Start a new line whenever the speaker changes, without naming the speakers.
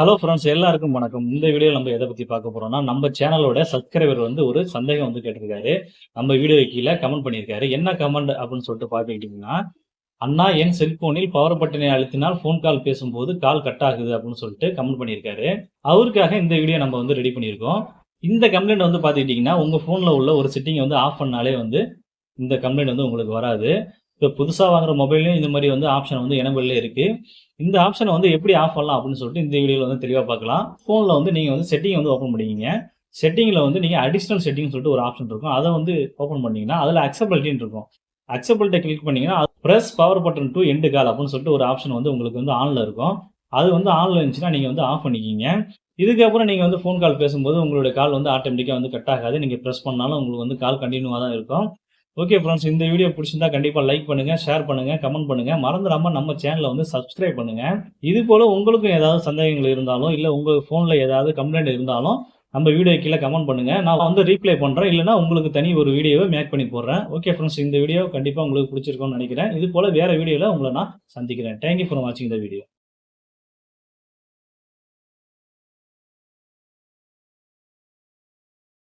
Hello friends எல்லாருக்கும் வணக்கம். இந்த வீடியோ நம்ம எதை பத்தி பார்க்க போறோம்னா நம்ம சேனலோட சப்ஸ்கிரைபர் வந்து ஒரு சந்தேகம் வந்து கேட்டிருக்காரு. நம்ம வீடியோ கீழே கமெண்ட் பண்ணியிருக்காரு. என்ன கமெண்ட் அப்படின்னு சொல்லிட்டு பார்த்துக்கிட்டிங்கன்னா அண்ணா என் செல்போனில் பவர் பட்டனை அழுத்தினால் ஃபோன் கால் பேசும்போது கால் கட் ஆகுது அப்படின்னு சொல்லிட்டு கமெண்ட் பண்ணியிருக்காரு. அவருக்காக இந்த வீடியோ நம்ம வந்து ரெடி பண்ணியிருக்கோம். இந்த கம்ப்ளைண்ட் வந்து பார்த்துக்கிட்டிங்கன்னா உங்கள் ஃபோனில் உள்ள ஒரு செட்டிங்கை வந்து ஆஃப் பண்ணாலே வந்து இந்த கம்ப்ளைண்ட் வந்து உங்களுக்கு வராது. இப்போ புதுசாக வாங்குற மொபைலையும் இந்த மாதிரி வந்து ஆப்ஷன் வந்து எனபிள்ல இருக்கு. இந்த ஆப்ஷனை வந்து எப்படி ஆஃப் பண்ணலாம் அப்படின்னு சொல்லிட்டு இந்த வீடியோவில் வந்து தெளிவாக பார்க்கலாம். ஃபோனில் வந்து நீங்கள் வந்து செட்டிங் வந்து ஓப்பன் பண்ணிக்கிங்க. செட்டிங்கில் வந்து நீங்கள் அடிஷ்னல் செட்டிங்னு சொல்லிட்டு ஒரு ஆப்ஷன் இருக்கும். அதை வந்து ஓப்பன் பண்ணீங்கன்னா அதில் அக்சபிலிட்டின்னு இருக்கும். அக்சபிலிட்டி கிளிக் பண்ணிங்கன்னா press power button to end call அப்படின்னு சொல்லிட்டு ஒரு ஆப்ஷன் வந்து உங்களுக்கு வந்து ஆனில் இருக்கும். அது வந்து ஆனில் இருந்துச்சுன்னா நீங்கள் வந்து ஆஃப் பண்ணிக்கிங்க. இதுக்கப்புறம் நீங்கள் வந்து ஃபோன் கால் பேசும்போது உங்களுடைய கால் வந்து ஆட்டோமேட்டிக்காக வந்து கட் ஆகாது. நீங்கள் ப்ரெஸ் பண்ணாலும் உங்களுக்கு வந்து கால் கண்டினியூவாக தான் இருக்கும். ஓகே ஃப்ரெண்ட்ஸ் இந்த வீடியோ பிடிச்சிருந்தா கண்டிப்பாக லைக் பண்ணுங்கள் ஷேர் பண்ணுங்கள் கமெண்ட் பண்ணுங்கள் மறந்துடாமல் நம்ம சேனலை வந்து சப்ஸ்கிரைப் பண்ணுங்கள் இது போல் உங்களுக்கும் ஏதாவது சந்தேகங்கள் இருந்தாலும் இல்லை உங்கள் ஃபோனில் ஏதாவது கம்ப்ளைண்ட் இருந்தாலும் நம்ம வீடியோ கீழே கமெண்ட் பண்ணுங்கள் நான் வந்து ரீப்ளை பண்ணுறேன் இல்லைனா உங்களுக்கு தனி ஒரு வீடியோவை மேக் பண்ணி போடுறேன். ஓகே ஃப்ரெண்ட்ஸ் இந்த வீடியோ கண்டிப்பாக உங்களுக்கு பிடிச்சிருக்கோன்னு நினைக்கிறேன். இது போல் வேறு வீடியோவில் உங்களை நான் சந்திக்கிறேன். தேங்க்யூ ஃபார் வாட்சிங் இந்த வீடியோ